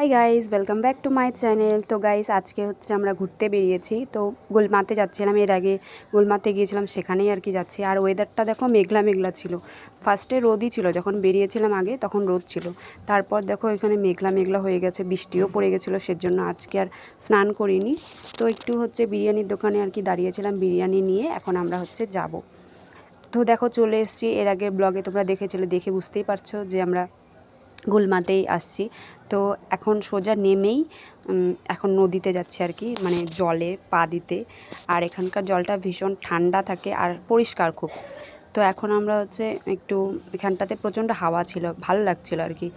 Hi guys welcome back to my channel তো guys আজকে হচ্ছে আমরা ঘুরতে বেরিয়েছি। তো গুলমাতে যাচ্ছিলাম, এর আগে গুলমাতে গিয়েছিলাম, সেখানেই আর কি যাচ্ছি। আর ওয়েদারটা দেখো মেঘলা মেঘলা ছিল। ফার্স্টে রোদই ছিল, যখন বেরিয়েছিলাম আগে তখন রোদ ছিল। তারপর দেখো এখানে মেঘলা মেঘলা হয়ে গেছে, বৃষ্টিও পড়ে গেছিল, সেজন্য আজকে আর স্নান করিনি। তো একটু হচ্ছে বিরিয়ানির দোকানে আর কি দাঁড়িয়েছিলাম, বিরিয়ানি নিয়ে এখন আমরা হচ্ছে যাব। তো দেখো চলে এসেছি, এর আগে ব্লগে তোমরা দেখেছিলে, দেখে বুঝতেই পারছ যে আমরা গুলমাতেই আসছি। তো এখন সোজা নেমেই এখন নদীতে যাচ্ছি আর কি মানে জলে পা দিতে। আর এখানকার জলটা ভীষণ ঠান্ডা থাকে আর পরিষ্কার খুব। তো এখন আমরা হচ্ছে একটু এখানটাতে প্রচণ্ড হাওয়া ছিল ভালো লাগছিল আর কি।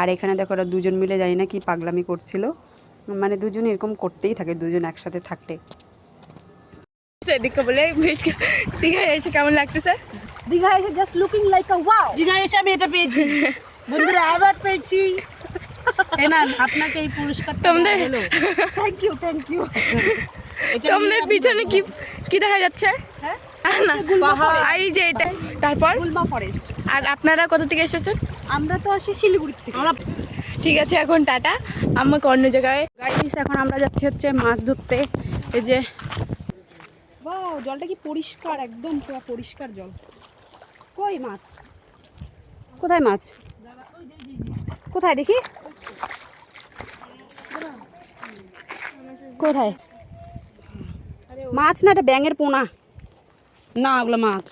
আর এখানে দেখো ওরা দুজন মিলে জানি না কি পাগলামি করছিল। মানে দুজন এরকম করতেই থাকে দুজন একসাথে থাকতে। সেদিকে বলে দীঘায় এসে কেমন লাগতেছে? দীঘা এসে just looking like a wow Digha এসে আমি এটা পেয়েছি। বন্ধুরা অ্যাওয়ার্ড পেয়েছি। এনান আপনাকে এই পুরস্কার তোমাদের থ্যাংক ইউ থ্যাংক ইউ তোমাদের পিছনে কি কি দেখা যাচ্ছে? হ্যাঁ? আর। এই যে এটা তারপর? আর আপনারা কোথা থেকে এসেছেন? আমরা তো আসি শিলিগুড়ি থেকে। ঠিক আছে এখন টাটা। আমাকে অন্য জায়গায়। গাইস এখন আমরা যাচ্ছি হচ্ছে মাছ ধরতে। এই যে জলটা কি পরিষ্কার একদম পুরো পরিষ্কার জল। কই মাছ? কোথায় মাছ? কোথায় দেখি কোথায় মাছ না এটা ব্যাঙের পোনা না ওগুলো মাছ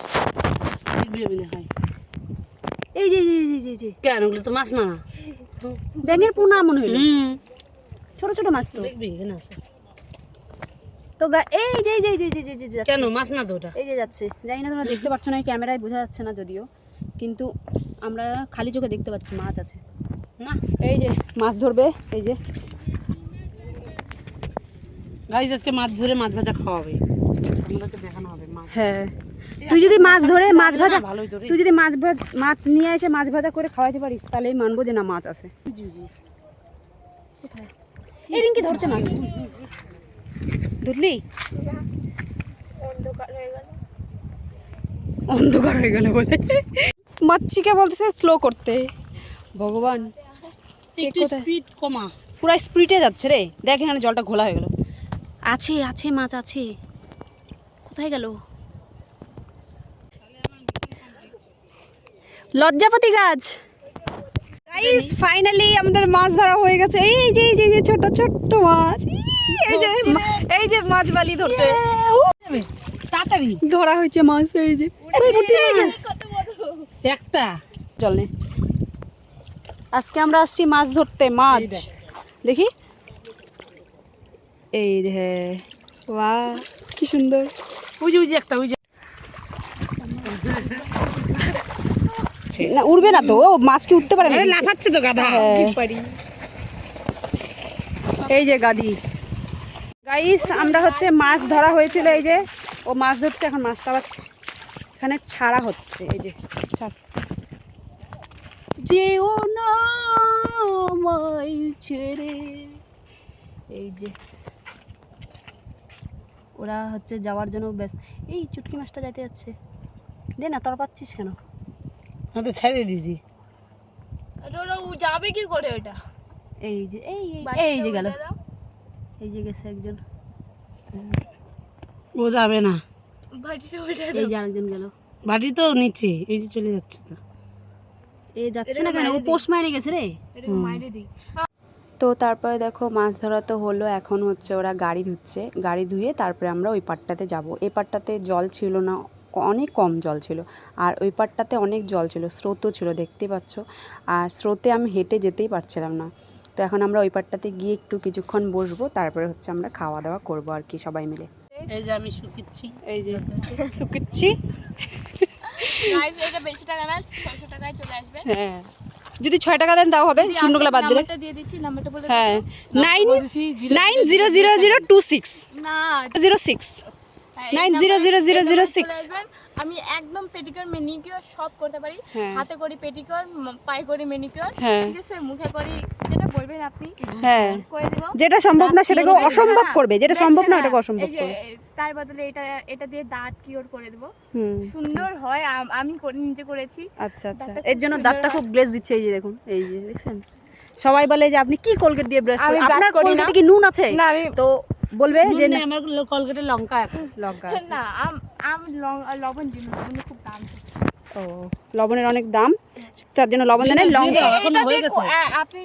এই যে যে, কেন ওগুলো তো মাছ না ব্যাঙের পোনা মনে হইল হুম ছোট ছোট মাছ তো দেখবি এখানে আছে তো এই যে এই যে যে, যে, যে, যে কেন মাছ না তো ওটা এই যে যাচ্ছে জানি না তোমরা দেখতে পাচ্ছ না ক্যামেরায় বোঝা যাচ্ছে না যদিও কিন্তু আমরা খালি চোখে দেখতে পাচ্ছি মাছ আছে না এই যে মাছ ধরবে এই যে। গাইজ আজকে মাছ ধরে মাছ ভাজা খাওয়াবে। আমাদেরকে দেখানো হবে মাছ। হ্যাঁ। তুই যদি মাছ ধরে মাছ ভাজা তুই যদি মাছ ভাজ মাছ নিয়ে এসে মাছ ভাজা করে খাওয়াইতে পারিস তাহলেই মানবো যে না মাছ আছে। এই রিঙ্কি ধরছে মাছ। ধরলি? অন্ধকার হয়ে গেল। বলে। মাছিকে বলতেছে স্লো করতে। ভগবান। একটু স্পিড কমা। পুরো স্পিডে যাচ্ছে রে। দেখ এখানে জলটা ঘোলা হয়ে গেল। আছে আছে মাছ আছে। কোথায় গেল? লজ্জাপতি গাছ। গাইস ফাইনালি আমাদের মাছ ধরা হয়ে গেছে। এই যে এই যে ছোট ছোট মাছ। এই যে এই যে মাছ বালি ধরছে। তাড়াতাড়ি। ধরা হয়েছে মাছ এই যে। একটা। জল নে। আজকে আমরা আসছি মাছ ধরতে মাছ। দেখি। এই যে ওয়া কি সুন্দর। ওই যে একটা যে। না উড়বে না তো মাছ কি উঠতে পারে না লাফাচ্ছে তো গাধা। হ্যাঁ। এই যে গাদি গাইস আমরা হচ্ছে মাছ ধরা হয়েছিল এই যে। ও মাছ ধরছে এখন মাছটা আবার ছে- এখানে ছাড়া হচ্ছে এই যে ছাড়। যেও না আমায় ছেড়ে। এই যে। ওরা হচ্ছে যাওয়ার জন্য ব্যস্ত। এই চুটকি মাছটা যাইতে যাচ্ছে। দে না তোর পাচ্ছিস কেন? আমি তো ছেড়ে দিয়েছি যাবে কি করে ওটা এই যে এই এই- এই যে গেল। এই যে গেছে একজন। ও যাবে না। বাড়িটা উল্টে এই যে আরেকজন গেল। বাড়ি তো নিচে এই যে চলে যাচ্ছে তো। এ যাচ্ছে না কেন? ও পোস্ট মাইনে গেছে রে। মাইরে দিই। তো তারপরে দেখো মাছ ধরা তো হলো এখন হচ্ছে ওরা গাড়ি ধুচ্ছে। গাড়ি ধুয়ে তারপরে আমরা ওই পাটটাতে যাব। এই পাটটাতে জল ছিল না অনেক কম জল ছিল। আর ওই পাটটাতে অনেক জল ছিল স্রোতও ছিল দেখতে পাচ্ছ? আর স্রোতে আমি হেঁটে যেতেই পারছিলাম না। তো এখন আমরা ওই পাটটাতে গিয়ে একটু কিছুক্ষণ বসবো তারপরে হচ্ছে আমরা খাওয়া দাওয়া করব আর কি সবাই মিলে। এই যে আমি শুকিচ্ছি। এই যে শুকিচ্ছি। এটা বেশি টাকা না 600 টাকায় চলে আসবে। হ্যাঁ। যদি ছয় টাকা দেন তাও হবে শূন্যগুলো বাদ দিলে। দিয়ে দিচ্ছি নাম্বারটা বলে হ্যাঁ। Nine nine zero zero zero two six না। Zero six nine zero zero zero zero নাম্বারে- আমি একদম পেটিকিওর মেনিকিওর সব করতে পারি। হ্যাঁ। হাতে করি পেটিকিওর পায়ে করি মেনিকিওর হ্যাঁ। ঠিক আছে মুখে করি যেটা বলবেন আপনি। হ্যাঁ। করে দেবো। যেটা সম্ভব না সেটাকে অসম্ভব করবে। যেটা সম্ভব না হ্যাঁ, ওটাকে অসম্ভব করবে। তার বদলে এটা এটা দিয়ে দাঁত কিওর করে দেবো। সুন্দর হয় আমি করে নিজে করেছি। আচ্ছা আচ্ছা। এর জন্য দাঁতটা খুব গ্লেজ দিচ্ছে এই যে দেখুন এই যে দেখছেন? সবাই বলে যে আপনি কি কলগেট দিয়ে ব্রাশ করেন? আপনার। কোলগেটে কি নুন আছে? না তো বলবে যে আমার কলকাতা লঙ্কা আছে লঙ্কা আছে। না আম আম লবণ দিন লবণের খুব দাম। ও লবণের অনেক দাম? তার জন্য লবণ লঙ্কা হয়ে আপনি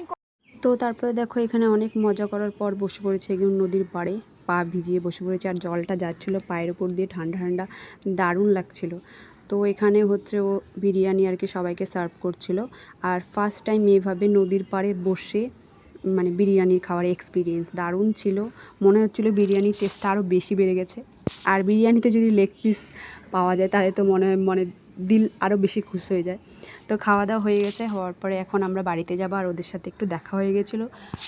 তো তারপরে দেখো এখানে অনেক মজা করার পর বসে পড়েছে একদম নদীর পাড়ে। পা ভিজিয়ে বসে পড়েছে আর জলটা যাচ্ছিল পায়ের উপর দিয়ে ঠান্ডা ঠান্ডা দারুণ লাগছিল। তো এখানে হচ্ছে ও বিরিয়ানি আর কি সবাইকে সার্ভ করছিল। আর ফার্স্ট টাইম এইভাবে নদীর পাড়ে বসে মানে বিরিয়ানি খাওয়ার এক্সপিরিয়েন্স দারুণ ছিল। মনে হচ্ছিল বিরিয়ানির টেস্টটা আরও বেশি বেড়ে গেছে। আর বিরিয়ানিতে যদি লেগ পিস পাওয়া যায়, তাহলে তো মনে মানে দিল আরও বেশি খুশি হয়ে যায়। তো খাওয়া দাওয়া হয়ে গেছে, হওয়ার পরে এখন আমরা বাড়িতে যাব আর ওদের সাথে একটু দেখা হয়ে গেছিল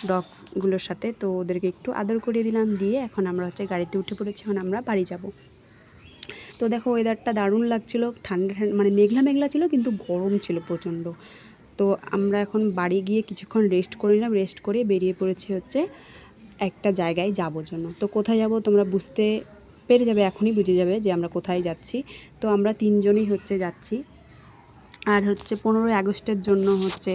ডগসগুলোর সাথে। তো ওদেরকে একটু আদর করিয়ে দিলাম, দিয়ে এখন আমরা হচ্ছে গাড়িতে উঠে পড়েছি, এখন আমরা বাড়ি যাব। তো দেখো ওয়েদারটা দারুণ লাগছিল, ঠান্ডা ঠান্ডা মানে মেঘলা মেঘলা ছিল, কিন্তু গরম ছিল প্রচণ্ড। তো আমরা এখন বাড়ি গিয়ে কিছুক্ষণ রেস্ট করে নিলাম রেস্ট করে বেরিয়ে পড়েছি হচ্ছে একটা জায়গায় যাব জন্য। তো কোথায় যাব তোমরা বুঝতে পেরে যাবে, এখনই বুঝে যাবে যে আমরা কোথায় যাচ্ছি। তো আমরা তিনজনই হচ্ছে যাচ্ছি। আর হচ্ছে পনেরোই আগস্টের জন্য হচ্ছে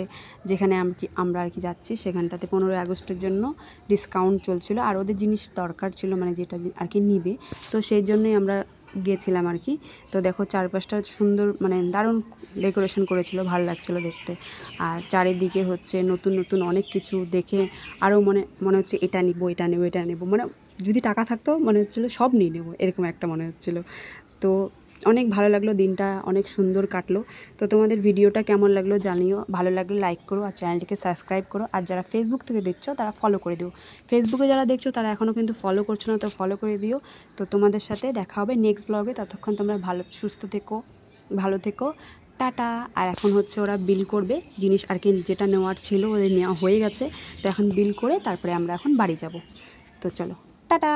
যেখানে আম কি, আমরা আর কি যাচ্ছি, সেখানটাতে পনেরোই আগস্টের জন্য ডিসকাউন্ট চলছিল। আর ওদের জিনিস দরকার ছিল মানে যেটা আর কি নিবে। তো সেই জন্যই আমরা গিয়েছিলাম আর কি। তো দেখো চারপাশটা সুন্দর মানে দারুণ ডেকোরেশন করেছিল, ভালো লাগছিল দেখতে। আর চারিদিকে হচ্ছে নতুন নতুন অনেক কিছু দেখে আরও মনে মনে হচ্ছে এটা নিবো, এটা নেব এটা নেব। মানে যদি টাকা থাকতো মনে হচ্ছিল সব নিয়ে নেব, এরকম একটা মনে হচ্ছিল। তো অনেক ভালো লাগল দিনটা, অনেক সুন্দর কাটলো। তো তোমাদের ভিডিওটা কেমন লাগল জানিও, ভালো লাগলে লাইক করো আর চ্যানেলটিকে সাবস্ক্রাইব করো। আর যারা ফেসবুক থেকে দেখছ, তারা ফলো করে দিও। ফেসবুকে যারা দেখছ, তারা এখনও কিন্তু ফলো করছ না, তো ফলো করে দিও। তো তোমাদের সাথে দেখা হবে নেক্সট ব্লগে ততক্ষণ তোমরা ভালো, সুস্থ থেকো, ভালো থেকো। টাটা। আর এখন হচ্ছে ওরা বিল করবে। জিনিস আর কি যেটা নেওয়ার ছিল, ওদের নেওয়া হয়ে গেছে। তো এখন বিল করে তারপরে আমরা এখন বাড়ি যাব। তো চলো। টাটা